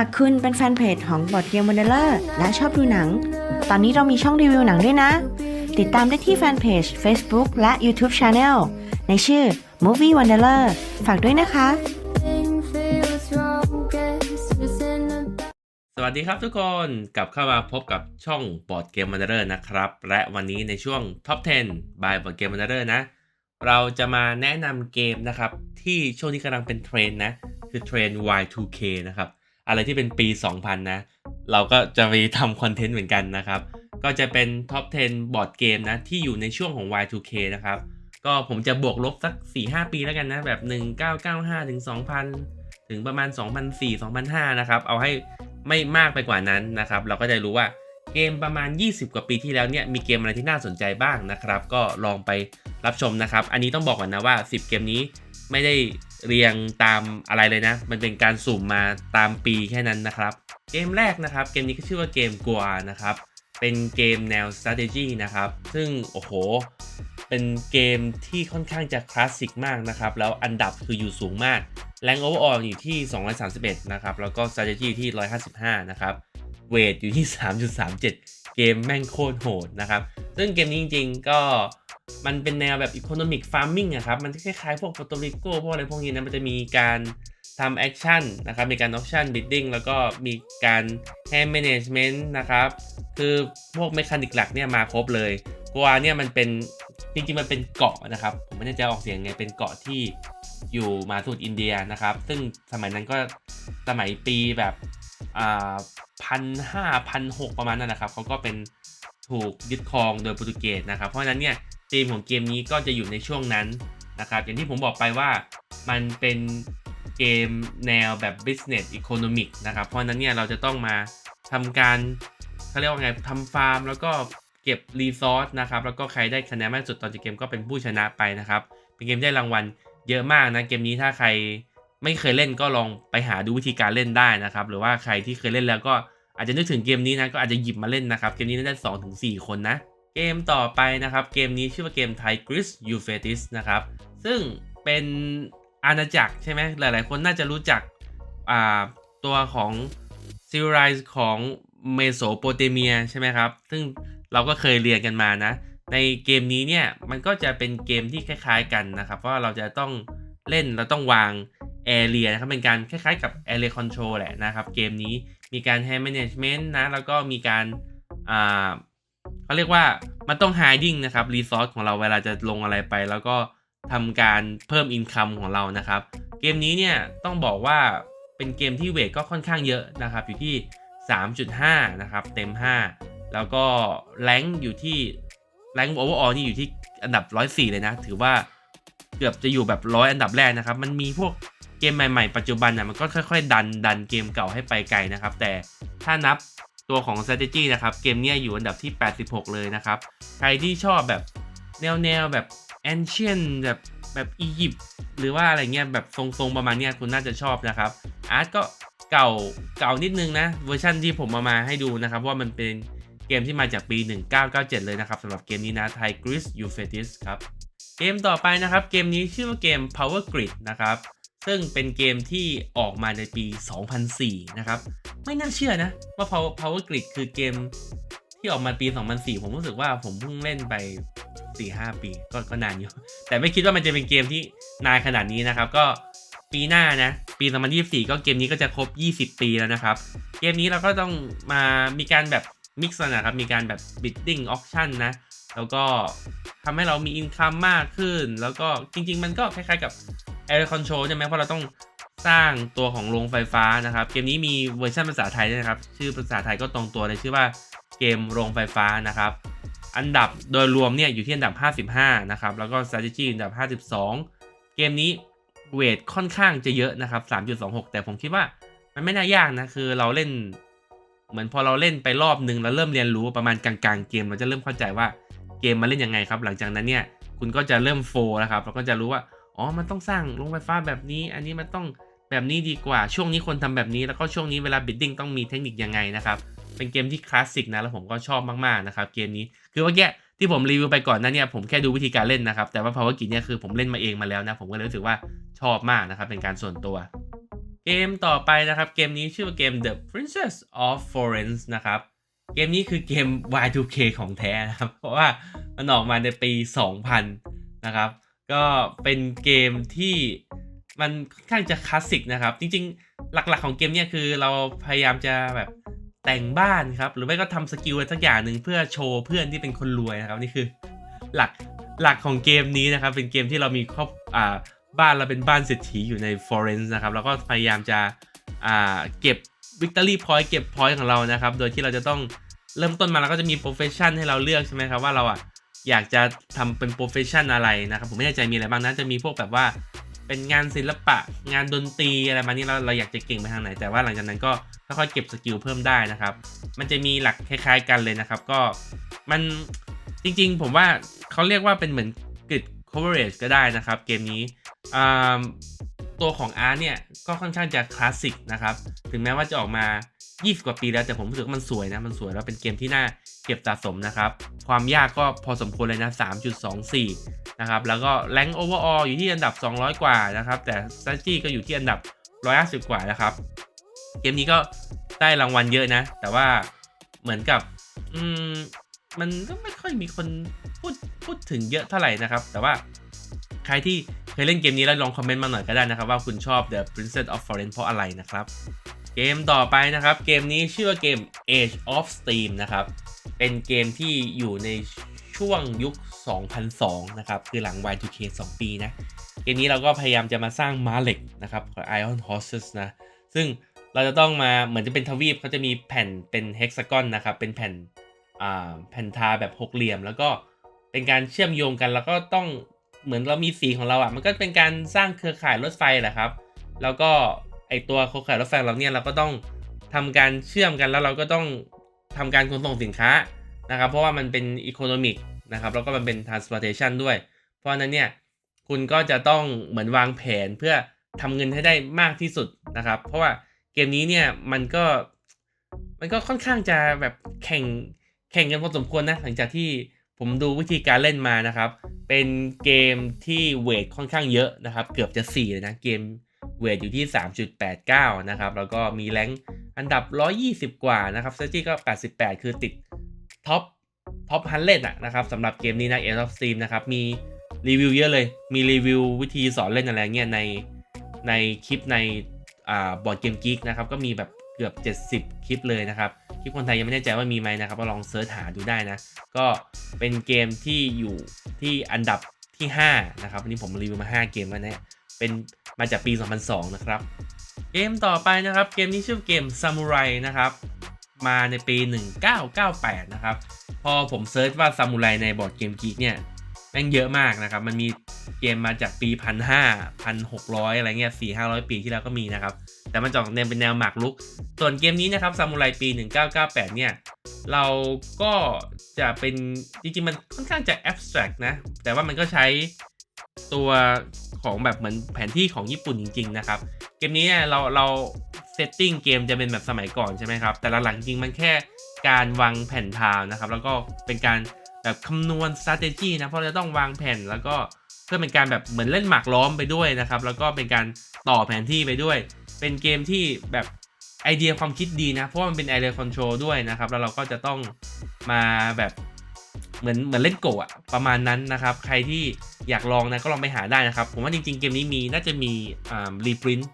ากคุณเป็นแฟนเพจของบอดเกมวันเดอร์และชอบดูหนัง ตอนนี้เรามีช่องรีวิวหนังด้วยนะ ติดตามได้ที่แฟนเพจ Facebook และ YouTube Channel ในชื่อ Movie Wanderer ฝากด้วยนะคะ สวัสดีครับทุกคนกลับเข้ามาพบกับช่อง Board Game Wanderer นะครับ และวันนี้ในช่วง Top 10 by Board Game Wanderer นะ เราจะมาแนะนำเกมนะครับ ที่ช่วงนี้กำลังเป็นเทรนด์นะ คือเทรนด์ Y2K นะครับ อะไรที่เป็นปี 2000 นะ เราก็จะไปทำคอนเทนต์เหมือนกันนะครับ ก็จะเป็น Top 10 บอร์ดเกมนะ ที่อยู่ในช่วงของ Y2K นะครับ ก็ผมจะบวกลบสัก 4-5 ปีแล้วกันนะ แบบ 1995 ถึง 2000 ถึงประมาณ 2004 2005 นะครับ เอาให้ไม่มากไปกว่านั้นนะครับ เราก็จะรู้ว่าเกมประมาณ 20 กว่าปีที่แล้วเนี่ย มีเกมอะไรที่น่าสนใจบ้างนะครับ ก็ลองไปรับชมนะครับ อันนี้ต้องบอกก่อนนะว่า 10 เกมนี้ไม่ได้ เรียงตามอะไรเลยนะ มันเป็นการสุ่มมาตามปีแค่นั้นนะครับ เกมแรกนะครับ เกมนี้ก็ชื่อว่าเกมกัวนะครับ เป็นเกมแนว strategy นะครับ ซึ่งโอ้โห เป็นเกมที่ค่อนข้างจะคลาสสิกมากนะครับ แล้วอันดับคืออยู่สูงมากแรงโอเวอร์ออลอยู่ที่ 231 นะครับ แล้วก็ strategy ที่ 155 นะครับ เวทอยู่ที่ 3.37 เกมแม่งโคตรโหดนะครับ ซึ่งเกมนี้จริงๆ ก็มันเป็นแนวแบบ economic farming อะครับ มันคล้ายๆ พวก Puerto Rico พวกอะไรพวกนี้นะ มันจะมีการทำแอคชั่นนะครับ มีการ option bidding แล้วก็มีการ hand management นะครับ คือพวกเมคานิกหลักเนี่ยมาครบเลยกัวเนี่ยมันเป็นจริงๆ มันเป็นเกาะนะครับ ผมไม่แน่ใจออกเสียงไง เป็นเกาะที่อยู่มาสมุทรอินเดียนะครับ ซึ่งสมัยนั้นก็สมัยปีแบบ พันห้าพันหกประมาณนั้นนะครับเขาก็เป็นถูกยึดครองโดยโปรตุเกสนะครับเพราะฉะนั้นเนี่ยธีมของเกมนี้ก็จะอยู่ในช่วงนั้นนะครับอย่างที่ผมบอกไปว่ามันเป็นเกมแนวแบบ business economic นะครับเพราะฉะนั้นเนี่ยเราจะต้องมาทำการเขาเรียกว่าไงทำฟาร์ม แล้วก็เก็บรีซอสนะครับแล้วก็ใครได้คะแนนมากสุดตอนจบเกมก็เป็นผู้ชนะไปนะครับ เป็นเกมได้รางวัลเยอะมากนะ เกมนี้ถ้าใคร ไม่เคยเล่นก็ลองไปหาดูวิธีการเล่นได้นะครับ หรือว่าใครที่เคยเล่นแล้วก็อาจจะนึกถึงเกมนี้นะก็อาจจะหยิบมาเล่นนะครับ เกมนี้น่าจะสองถึงสี่คนนะ เกมต่อไปนะครับ เกมนี้ชื่อว่าเกม Tigris Euphrates นะครับ ซึ่งเป็นอาณาจักรใช่ไหมหลาย ๆ คนน่าจะรู้จักตัวของซิลไรส์ของเมโสโปเตเมียใช่ไหมครับ ซึ่งเราก็เคยเรียนกันมานะ ในเกมนี้เนี่ยมันก็จะเป็นเกมที่คล้าย ๆ กันนะครับเพราะว่าเราจะต้อง เล่นเราต้องวางแอเรียนะครับเป็นการคล้ายๆกับ Area Control แหละนะครับ เกมนี้มีการ Hand Management นะ แล้วก็มีการอ่าเขาเรียกว่ามันต้อง hiding นะครับ resource ของเราเวลาจะลงอะไรไป แล้วก็ทำการเพิ่ม income ของเรานะครับ เกมนี้เนี่ยต้องบอกว่าเป็นเกมที่เวทก็ค่อนข้างเยอะนะครับ อยู่ที่ 3.5 นะครับ เต็ม 5 แล้วก็แรงอยู่ที่แรงโอเวอร์ออลนี่อยู่ที่อันดับ 104 เลยนะ ถือว่า เกือบจะอยู่แบบร้อยอันดับแรกนะครับ มันมีพวกเกมใหม่ๆ ปัจจุบันน่ะมันก็ค่อย ๆ ดันดันเกมเก่าให้ไปไกลนะครับ แต่ถ้านับตัวของ strategy นะครับ เกมเนี้ยอยู่อันดับที่ 86 เลยนะครับ ใครที่ชอบแบบแนวแนวๆแบบ ancient แบบแบบอียิปต์หรือว่าอะไรเงี้ยแบบทรงๆประมาณเนี้ยคุณน่าจะชอบนะครับอาร์ตก็เก่าเก่านิดนึงนะเวอร์ชันที่ผมมามาให้ดูนะครับ ว่ามันเป็นเกมที่มาจากปี 1997 เลยนะครับสำหรับเกมนี้นะ Tigris Euphrates ครับ เกมต่อไปนะครับ เกมนี้ชื่อว่าเกม Power Grid นะครับ ซึ่งเป็นเกมที่ออกมาในปี 2004 นะครับ ไม่น่าเชื่อนะ ว่า Power Power Grid คือเกมที่ออกมาปี 2004 ผมรู้สึกว่าผมเพิ่งเล่นไป 4-5 ปีก็ก็นานอยู่ แต่ไม่คิดว่ามันจะเป็นเกมที่นานขนาดนี้นะครับ ก็ปีหน้านะ ปี 2024 ก็เกมนี้ก็จะครบ 20 ปีแล้วนะครับ เกมนี้เราก็ต้องมามีการแบบมิกซ์นะครับ มีการแบบ bidding auction นะ แล้วก็ทำให้เรามีอินคัมมากขึ้น แล้วก็จริง ๆ มันก็คล้ายๆกับ Air Control ใช่ไหมเพราะเราต้องสร้างตัวของโรงไฟฟ้านะครับ เกมนี้มีเวอร์ชันภาษาไทยด้วยนะครับ ชื่อภาษาไทยก็ตรงตัวเลยชื่อว่าเกมโรงไฟฟ้านะครับ อันดับโดยรวมเนี่ยอยู่ที่อันดับ 55 นะครับ แล้วก็ strategy อันดับ 52 เกมนี้เวทค่อนข้างจะเยอะนะครับ 3.26 แต่ผมคิดว่ามันไม่น่ายากนะ คือเราเล่น เหมือนพอเราเล่นไปรอบนึงแล้วเริ่มเรียนรู้ประมาณกลางๆ เกมเราจะเริ่มเข้าใจว่า เกมมันเล่นยังไงครับ หลังจากนั้นเนี่ยคุณก็จะเริ่มโฟล์นะครับแล้วก็จะรู้ว่าอ๋อมันต้องสร้างโรงไฟฟ้าแบบนี้ อันนี้มันต้องแบบนี้ดีกว่าช่วงนี้คนทำแบบนี้ แล้วก็ช่วงนี้เวลาบิดดิ้งต้องมีเทคนิคยังไงนะครับเป็นเกมที่คลาสสิกนะแล้วผมก็ชอบมากๆนะครับเกมนี้คือเมื่อกี้ที่ผมรีวิวไปก่อนนั้นเนี่ยผมแค่ดูวิธีการเล่นนะครับ แต่ว่า Power Grid เนี่ยคือผมเล่นมาเองมาแล้วนะ ผมก็เลยรู้สึกว่าชอบมากนะครับ เป็นการส่วนตัว เกมต่อไปนะครับ เกมนี้ชื่อว่าเกม The Princess of Florence นะครับ กมนี้คือเกม Y2K ของแท้นะครับ เพราะว่ามันออกมาในปี 2000 นะครับ ก็เป็นเกมที่มันค่อนข้างจะคลาสสิกนะครับ จริงๆ หลักๆของเกมเนี่ยคือเราพยายามจะแบบแต่งบ้านครับ หรือไม่ก็ทำสกิลสักอย่างหนึ่งเพื่อโชว์เพื่อนที่เป็นคนรวยนะครับนี่คือหลักหลักของเกมนี้นะครับ เป็นเกมที่เรามีครอบอ่าบ้านเราเป็นบ้านเศรษฐีอยู่ในฟลอเรนซ์นะครับ แล้วก็พยายามจะอ่าเก็บวิกตอรี่พอยต์เก็บพอยต์ของเรานะครับ โดยที่เราจะต้อง เริ่มต้นมาเราก็จะมีโปรเฟชชั่นให้เราเลือกใช่ไหมครับว่าเราอะอยากจะทำเป็นโปรเฟชชั่นอะไรนะครับผมไม่แน่ใจมีอะไรบ้างนะจะมีพวกแบบว่าเป็นงานศิลปะงานดนตรีอะไรมานี้เราเราอยากจะเก่งไปทางไหน แต่ว่าหลังจากนั้นก็ค่อยๆเก็บสกิลเพิ่มได้นะครับ มันจะมีหลักคล้าย ๆ กันเลยนะครับ ก็มันจริงๆ ผมว่าเขาเรียกว่าเป็นเหมือนกริด coverage ก็ได้นะครับ เกมนี้อ่า ตัวของอาร์เนี่ยก็ค่อนข้างจะคลาสสิกนะครับ ถึงแม้ว่าจะออกมา 20 กว่าปีแล้วแต่ผมรู้สึกว่ามันสวยนะ มันสวยแล้วเป็นเกมที่น่าเก็บสะสมนะครับ ความยากก็พอสมควรเลยนะ 3.24 นะครับ แล้วก็แรงโอเวอร์อออยู่ที่อันดับ 200 กว่านะครับ แต่ strategy ก็อยู่ที่อันดับ 150 กว่านะครับ เกมนี้ก็ได้รางวัลเยอะนะ แต่ว่าเหมือนกับอืมมันก็ไม่ค่อยมีคนพูดพูดถึงเยอะเท่าไหร่นะครับ แต่ว่าใครที่ เคยเล่นเกมนี้แล้วลองคอมเมนต์มาหน่อยก็ได้นะครับ ว่าคุณชอบ The Princess of Florence เพราะอะไรนะครับ เกมต่อไปนะครับ เกมนี้ชื่อว่าเกม Age of Steam นะครับ เป็นเกมที่อยู่ในช่วงยุค 2002 นะครับ คือหลัง Y2K 2 ปีนะ เกมนี้เราก็พยายามจะมาสร้างม้าเหล็กนะครับของ Iron Horses นะ ซึ่งเราจะต้องมาเหมือนจะเป็นทวีปเขาจะมีแผ่นเป็นเฮกซากอนนะครับ เป็นแผ่นแผ่นทาแบบหกเหลี่ยม แล้วก็เป็นการเชื่อมโยงกันแล้วก็ต้อง เหมือนเรามีสีของเราอะ่ะ มันก็เป็นการสร้างเครือข่ายรถไฟแหละครับ แล้วก็ไอตัวเครือข่ายรถไฟเราเนี่ยเราก็ต้องทำการเชื่อมกันแล้วเราก็ต้องทำการขนส่งสินค้านะครับ เพราะว่ามันเป็นอีโคโนมิกนะครับ แล้วก็มันเป็น transportation ด้วย เพราะนั้นเนี่ยคุณก็จะต้องเหมือนวางแผนเพื่อทำเงินให้ได้มากที่สุดนะครับ เพราะว่าเกมนี้เนี่ยมันก็มันก็ค่อนข้างจะแบบแข่งแข่งกันพอสมควรนะหลังจากที่ ผมดูวิธีการเล่นมานะครับ เป็นเกมที่เวทค่อนข้างเยอะนะครับ เกือบจะ 4 เลยนะ เกมเวทอยู่ที่ 3.89 นะครับ แล้วก็มีแรงค์อันดับ 120 กว่านะครับเซจี้ก็ 88 คือติดท็อปท็อปฮันเลดนะครับสำหรับเกมนี้นะ End of Steam นะครับ มีรีวิวเยอะเลย มีรีวิววิธีสอนเล่นอะไรเงี้ยในในคลิปในอ่าบอร์ดเกมกิ๊กนะครับ ก็มีแบบเกือบ 70 คลิปเลยนะครับ ที่คนไทยยังไม่แน่ใจว่ามีไหมนะครับก็ลองเซิร์ชหาดูได้นะ ก็เป็นเกมที่อยู่ที่อันดับที่ 5 นะครับวันนี้ผมรีวิวมา 5 เกมแล้วนะเป็นมาจากปี 2002 นะครับ เกมต่อไปนะครับ เกมนี้ชื่อเกมซามูไรนะครับ มาในปี 1998 นะครับ พอผมเซิร์ชว่าซามูไรในบอร์ดเกมกีกเนี่ย แม่งเยอะมากนะครับ มันมีเกมมาจากปี1,500 1,600อยอะไรเงี้ย4-500ปีที่แล้วก็มีนะครับ แต่มันจะออกแนเป็นแนวหมากรุก ส่วนเกมนี้นะครับซามูไรปี 1998 เนี่ย เราก็จะเป็น จริงๆ มันค่อนข้างจะ abstract นะ แต่ว่ามันก็ใช้ตัวของแบบเหมือนแผนที่ของญี่ปุ่นจริง ๆ นะครับ เกมนี้เนี่ยเราเราเซตติ้งเกมจะเป็นแบบสมัยก่อนใช่ไหมครับ แต่ละหลังจริงมันแค่การวางแผ่นทาวนะครับ แล้วก็เป็นการ แบบคำนวณ strategy นะ เพราะจะต้องวางแผนแล้วก็เพื่อเป็นการแบบเหมือนเล่นหมากล้อมไปด้วยนะครับ แล้วก็เป็นการต่อแผนที่ไปด้วย เป็นเกมที่แบบไอเดียความคิดดีนะ เพราะมันเป็นไอเดียคอนโทรลด้วยนะครับ แล้วเราก็จะต้องมาแบบเหมือนเหมือนเล่นโกะอะประมาณนั้นนะครับ ใครที่อยากลองนะก็ลองไปหาได้นะครับ ผมว่าจริงๆเกมนี้มีน่าจะมีอ่ารีพรินต์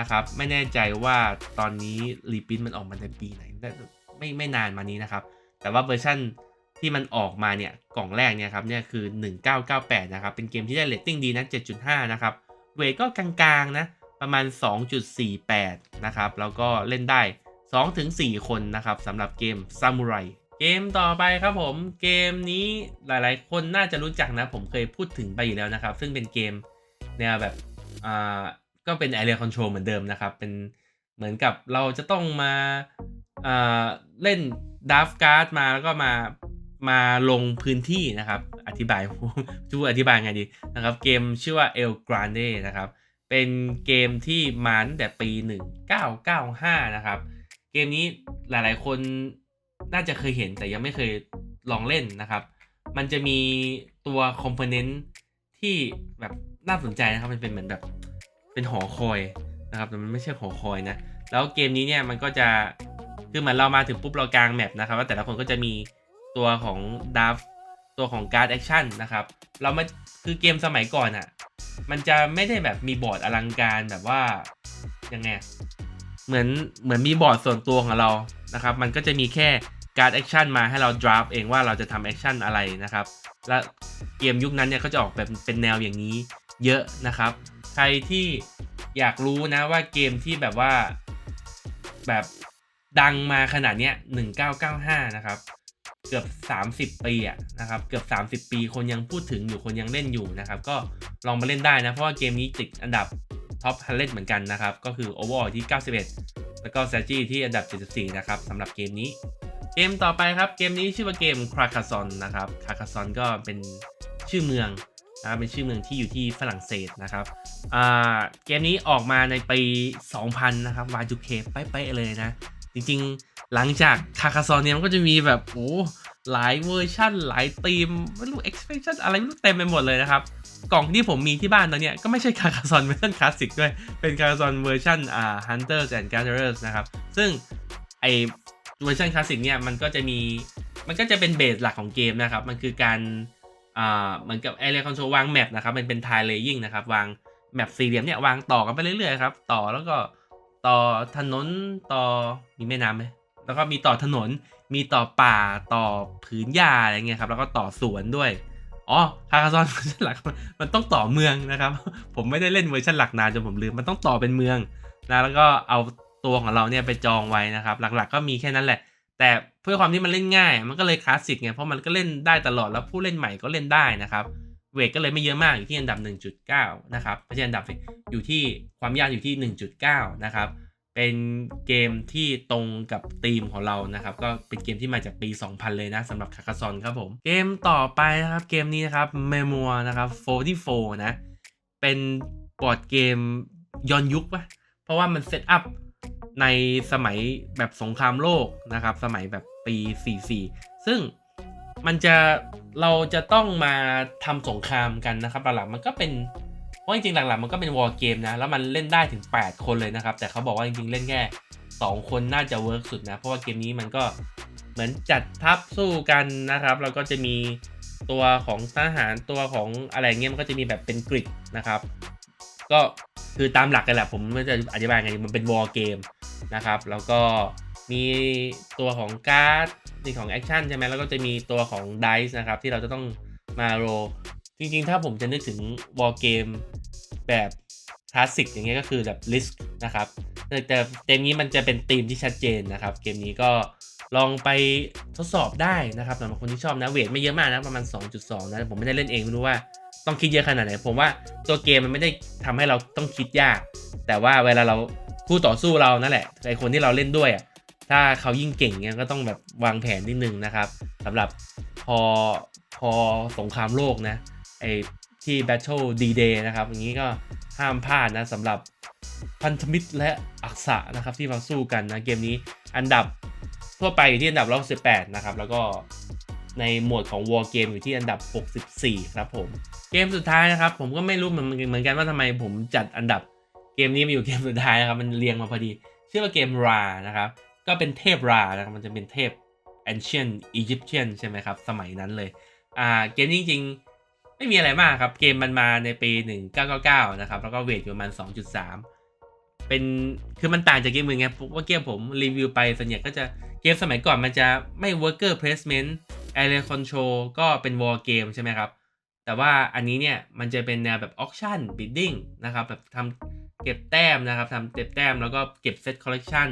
นะครับ ไม่แน่ใจว่าตอนนี้รีพรินต์มันออกมาในปีไหนน่ไม่ไม่นานมานี้นะครับ แต่ว่าเวอร์ชัน ที่มันออกมาเนี่ยกล่องแรกเนี่ยครับเนี่ยคือ 1998 นะครับ เป็นเกมที่ได้เรตติ้งดีนะ 7.5 นะครับ เวทก็กลางๆนะ ประมาณ 2.48 นะครับ แล้วก็เล่นได้ 2-4 คนนะครับสำหรับเกมซามูไรเกมต่อไปครับผม เกมนี้หลายๆ คนน่าจะรู้จักนะ ผมเคยพูดถึงไปอยู่แล้วนะครับ ซึ่งเป็นเกมแนวแบบอ่าก็เป็น Area Control เหมือนเดิมนะครับ เป็นเหมือนกับเราจะต้องมาอ่าเล่นดัฟการ์ดมาแล้วก็มา มาลงพื้นที่นะครับ อธิบายจะพูดอธิบายไงดีนะครับ เกมชื่อว่า El Grande นะครับ เป็นเกมที่มาตั้งแต่ปี 1995 นะครับ เกมนี้หลายๆ คนน่าจะเคยเห็นแต่ยังไม่เคยลองเล่นนะครับ มันจะมีตัวคอมโพเนนต์ที่แบบน่าสนใจนะครับ มันเป็นเหมือนแบบเป็นหอคอยนะครับแต่มันไม่ใช่หอคอยนะ แล้วเกมนี้เนี่ยมันก็จะคือเหมือนเรามาถึงปุ๊บเรากลางแมปนะครับแล้วแต่ละคนก็จะมี ตัวของดับตัวของการ์ดแอคชั่นนะครับ เรามาคือเกมสมัยก่อนอะ่ะ มันจะไม่ได้แบบมีบอร์ดอลังการแบบว่ายังไงเหมือนเหมือนมีบอร์ดส่วนตัวของเรานะครับ มันก็จะมีแค่การ์ดแอคชั่นมาให้เราดราฟเองว่าเราจะทำแอคชั่นอะไรนะครับ และเกมยุคนั้นเนี่ยก็จะออกแบบเป็นแนวอย่างนี้เยอะนะครับ ใครที่อยากรู้นะว่าเกมที่แบบว่าแบบดังมาขนาดเนี้ย1995 นะครับ เกือบ 30 ปีอะนะครับเกือบ 30 ปีคนยังพูดถึงอยู่คนยังเล่นอยู่นะครับก็ลองมาเล่นได้นะ เพราะว่าเกมนี้ติดอันดับท็อปฮันเลเหมือนกันนะครับ ก็คือ Overall ที่ 91 แล้วก็ s t r a t e g ที่อันดับ 74 นะครับสำหรับเกมนี้ เกมต่อไปครับเกมนี้ชื่อว่าเกม Carcassonne นะครับ Carcassonne ก็เป็นชื่อเมืองนะครับเป็นชื่อเมืองที่อยู่ที่ฝรั่งเศสนะครับเกมนี้ออกมาในปี 2000 นะครับ Y2K เป๊ะๆเลยนะ จริงๆ หลังจาก Carcassonne เนี่ยมันก็จะมีแบบโอ้หลายเวอร์ชั่น หลายธีมไม่รู้ expansion อะไรไม่รู้เต็มไปหมดเลยนะครับ กล่องที่ผมมีที่บ้านตอนเนี้ยก็ไม่ใช่ Carcassonne เวอร์ชันคลาสสิกด้วย เป็น Carcassonne เวอร์ชันอ่า Hunters and Gatherers นะครับ ซึ่งไอเวอร์ชันคลาสสิกเนี่ยมันก็จะมีมันก็จะเป็นเบสหลักของเกมนะครับ มันคือการอ่าเหมือนกับ Area Control วางแมปนะครับมันเป็น tile laying นะครับวางแมปสี่เหลี่ยมเนี่ยวางต่อกันไปเรื่อยๆครับต่อแล้วก็ ต่อถนนต่อมีแม่น้ำไหมแล้วก็มีต่อถนนมีต่อป่าต่อผืนหญ้าอะไรเงี้ยครับแล้วก็ต่อสวนด้วยอ๋อคาคาซอนเวอร์ชันหลักมันต้องต่อเมืองนะครับ ผมไม่ได้เล่นเวอร์ชันหลักนานจนผมลืมมันต้องต่อเป็นเมืองนะแล้วก็เอาตัวของเราเนี่ยไปจองไว้นะครับ หลักๆ ก็มีแค่นั้นแหละ แต่เพื่อความที่มันเล่นง่าย มันก็เลยคลาสสิกไงเพราะมันก็เล่นได้ตลอดแล้วผู้เล่นใหม่ก็เล่นได้นะครับ เวทก็เลยไม่เยอะมากอยู่ที่อันดับ 1.9 นะครับไม่ใช่อันดับอยู่ที่ความยากอยู่ที่ 1.9 นะครับ เป็นเกมที่ตรงกับธีมของเรานะครับ ก็เป็นเกมที่มาจากปี 2000 เลยนะสำหรับคาคาซอนครับผม เกมต่อไปนะครับ เกมนี้นะครับ Memoir นะครับ44 นะ เป็นบอร์ดเกมย้อนยุคปะเพราะว่ามันเซตอัพในสมัยแบบสงครามโลกนะครับ สมัยแบบปี 44 ซึ่งมันจะ เราจะต้องมาทำสงครามกันนะครับหลักๆมันก็เป็นเพราะจริงๆหลักๆมันก็เป็นวอร์เกมนะแล้วมันเล่นได้ถึง 8 คนเลยนะครับ แต่เขาบอกว่าจริงๆเล่นแค่2คนน่าจะเวิร์กสุดนะ เพราะว่าเกมนี้มันก็เหมือนจัดทัพสู้กันนะครับ แล้วก็จะมีตัวของทหารตัวของอะไรเงี้ยมันก็จะมีแบบเป็นกริดนะครับ ก็คือตามหลักกันแหละผมไม่จะอธิบายไงมันเป็นวอร์เกมนะครับ แล้วก็ มีตัวของการ์ดมีของแอคชั่นใช่ไหมแล้วก็จะมีตัวของไดส์นะครับ ที่เราจะต้องมาโรจริงๆ ถ้าผมจะนึกถึงวอร์เกมแบบคลาสสิกอย่างเงี้ยก็คือแบบลิสนะครับ แต่เกมนี้มันจะเป็นธีมที่ชัดเจนนะครับ เกมนี้ก็ลองไปทดสอบได้นะครับสำหรับคนที่ชอบนะเวทไม่เยอะมากนะประมาณ 2.2 นะผมไม่ได้เล่นเองไม่รู้ว่าต้องคิดเยอะขนาดไหน ผมว่าตัวเกมมันไม่ได้ทำให้เราต้องคิดยาก แต่ว่าเวลาเราคู่ต่อสู้เรานั่นแหละไอคนที่เราเล่นด้วยอะ ถ้าเขายิ่งเก่งเงี้ยก็ต้องแบบวางแผนนิดนึงนะครับสำหรับพอพอสงครามโลกนะไอที่ Battle D-Day นะครับ อย่างนี้ก็ห้ามพลาดนะสำหรับพันธมิตรและอักษะนะครับที่มาสู้กันนะเกมนี้อันดับทั่วไปอยู่ที่อันดับ118 นะครับ แล้วก็ในหมวดของ War Game อยู่ที่อันดับ 64 ครับผม เกมสุดท้ายนะครับ ผมก็ไม่รู้เหมือนเหมือนกันว่าทำไมผมจัดอันดับเกมนี้มาอยู่เกมสุดท้ายนะครับ มันเรียงมาพอดี ชื่อว่าเกมรานะครับ ก็เป็นเทพรานะครับมันจะเป็นเทพ ancient Egyptian ใช่ไหมครับ สมัยนั้นเลย อ่าเกมจริงๆ ไม่มีอะไรมากครับ เกมมันมาในปี 1999 นะครับ แล้วก็เวทอยู่ประมาณ 2.3 เป็นคือมันต่างจากเกมอื่นไงเพราะว่าเกมผมรีวิวไปส่วนใหญ่ก็จะเกมสมัยก่อนมันจะไม่ worker placement area control ก็เป็น war game ใช่ไหมครับ แต่ว่าอันนี้เนี่ย มันจะเป็นแนวแบบ auction bidding นะครับแบบทำเก็บแต้มนะครับทำเก็บแต้มแล้วก็เก็บ set collection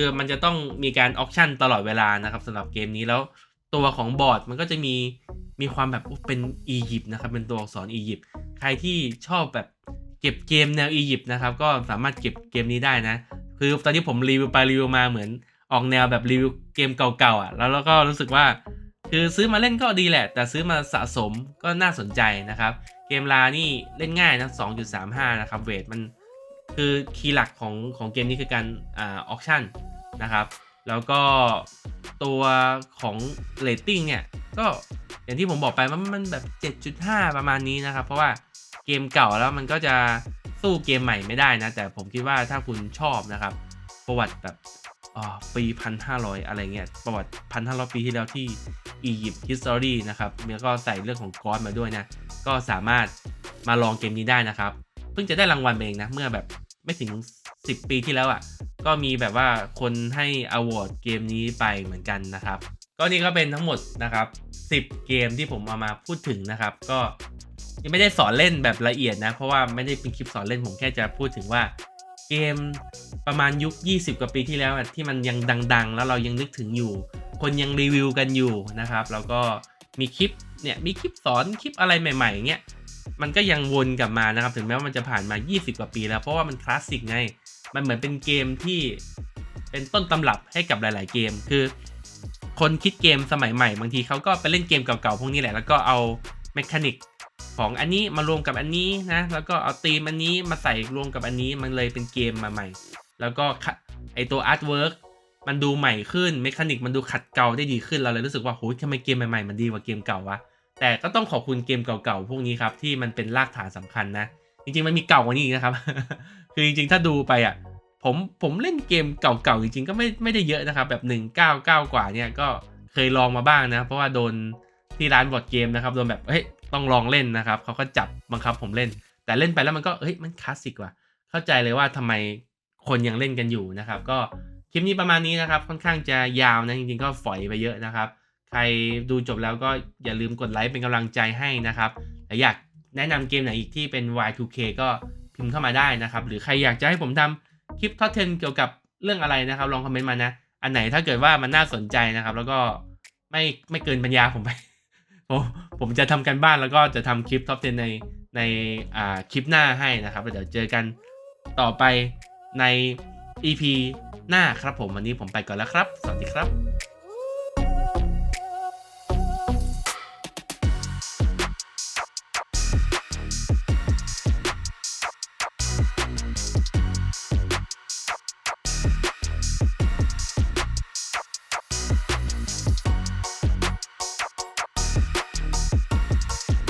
คือมันจะต้องมีการ auction ตลอดเวลานะครับสำหรับเกมนี้แล้วตัวของบอร์ดมันก็จะมีมีความแบบเป็นอียิปต์นะครับเป็นตัวอักษรอียิปต์ใครที่ชอบแบบเก็บเกมแนวอียิปต์นะครับก็สามารถเก็บเกมนี้ได้นะ คือตอนที่ผมรีวิวไปรีวิวมาเหมือนออกแนวแบบรีวิวเกมเก่าๆอะแล้วเราก็รู้สึกว่า คือซื้อมาเล่นก็ดีแหละ แต่ซื้อมาสะสมก็น่าสนใจนะครับ เกมลานี่เล่นง่ายนะ2.35 นะครับเวทมันคือคีย์หลักของของเกมนี้คือการอ่าออคชั่น นะครับ แล้วก็ตัวของเรตติ้งเนี่ย ก็อย่างที่ผมบอกไปว่ามันแบบ 7.5 ประมาณนี้นะครับ เพราะว่าเกมเก่าแล้วมันก็จะสู้เกมใหม่ไม่ได้นะ แต่ผมคิดว่าถ้าคุณชอบนะครับ ประวัติแบบปีพันห้าร้อยอะไรเงี้ย ประวัติพันห้าร้อยปีที่แล้วที่อียิปต์ฮิสตอรีนะครับแล้วก็ใส่เรื่องของกอสมาด้วยนะ ก็สามารถมาลองเกมนี้ได้นะครับ เพิ่งจะได้รางวัลเองนะ เมื่อแบบไม่ถึง 10 ปีที่แล้วอะ่ะ ก็มีแบบว่าคนให้อวอร์ดเกมนี้ไปเหมือนกันนะครับ ก็นี่ก็เป็นทั้งหมดนะครับ 10 เกมที่ผมเอามาพูดถึงนะครับ ก็ยังไม่ได้สอนเล่นแบบละเอียดนะ เพราะว่าไม่ได้เป็นคลิปสอนเล่นผมแค่จะพูดถึงว่าเกมประมาณยุค 20 กว่าปีที่แล้วที่มันยังดัง ๆ แล้วเรายังนึกถึงอยู่ คนยังรีวิวกันอยู่นะครับ แล้วก็มีคลิปเนี่ยมีคลิปสอนคลิปอะไรใหม่ๆเงี้ยมันก็ยังวนกลับมานะครับ ถึงแม้ว่ามันจะผ่านมา 20 กว่าปีแล้วเพราะว่ามันคลาสสิกไง มันเหมือนเป็นเกมที่เป็นต้นตำรับให้กับหลาย ๆ เกม คือ คนคิดเกมสมัยใหม่บางทีเขาก็ไปเล่นเกมเก่า ๆ พวกนี้แหละ แล้วก็เอาเมคานิกของอันนี้มารวมกับอันนี้นะ แล้วก็เอาธีมอันนี้มาใส่รวมกับอันนี้ มันเลยเป็นเกมมาใหม่ แล้วก็ไอตัวอาร์ตเวิร์กมันดูใหม่ขึ้น เมคานิกมันดูขัดเกลาได้ดีขึ้น เราเลยรู้สึกว่าโหยทำไมเกมใหม่ ๆ มันดีกว่าเกมเก่าวะ แต่ก็ต้องขอบคุณเกมเก่าๆ พวกนี้ครับที่มันเป็นรากฐานสำคัญนะ จริงๆ มันมีเก่ากว่านี้อีกนะครับ คือจริงๆ ถ้าดูไปอะผมผมเล่นเกมเก่าๆ จริงๆ ก็ไม่ไม่ได้เยอะนะครับ แบบ 199 กว่าเนี่ยก็เคยลองมาบ้างนะ เพราะว่าโดนที่ร้านบอร์ดเกมนะครับโดนแบบเฮ้ยต้องลองเล่นนะครับเขาก็จับบังคับผมเล่น แต่เล่นไปแล้วมันก็เฮ้ยมันคลาสสิกว่ะเข้าใจเลยว่าทำไมคนยังเล่นกันอยู่นะครับ ก็คลิปนี้ประมาณนี้นะครับ ค่อนข้างจะยาวนะจริงๆ ก็ฝอยไปเยอะนะครับ ใครดูจบแล้วก็อย่าลืมกดไลค์เป็นกำลังใจให้นะครับและอยากแนะนำเกมไหนอีกที่เป็น Y2K ก็ พิมพ์เข้ามาได้นะครับ หรือใครอยากจะให้ผมทำคลิปท็อป10เกี่ยวกับเรื่องอะไรนะครับ ลองคอมเมนต์มานะ อันไหนถ้าเกิดว่ามันน่าสนใจนะครับ แล้วก็ไม่ไม่เกินปัญญาผมไปผมผมจะทำกันบ้านแล้วก็จะทำคลิปท็อป10ในในอ่าคลิปหน้าให้นะครับเดี๋ยวเจอกันต่อไปใน EP หน้าครับผมวันนี้ผมไปก่อนแล้วครับ สวัสดีครับ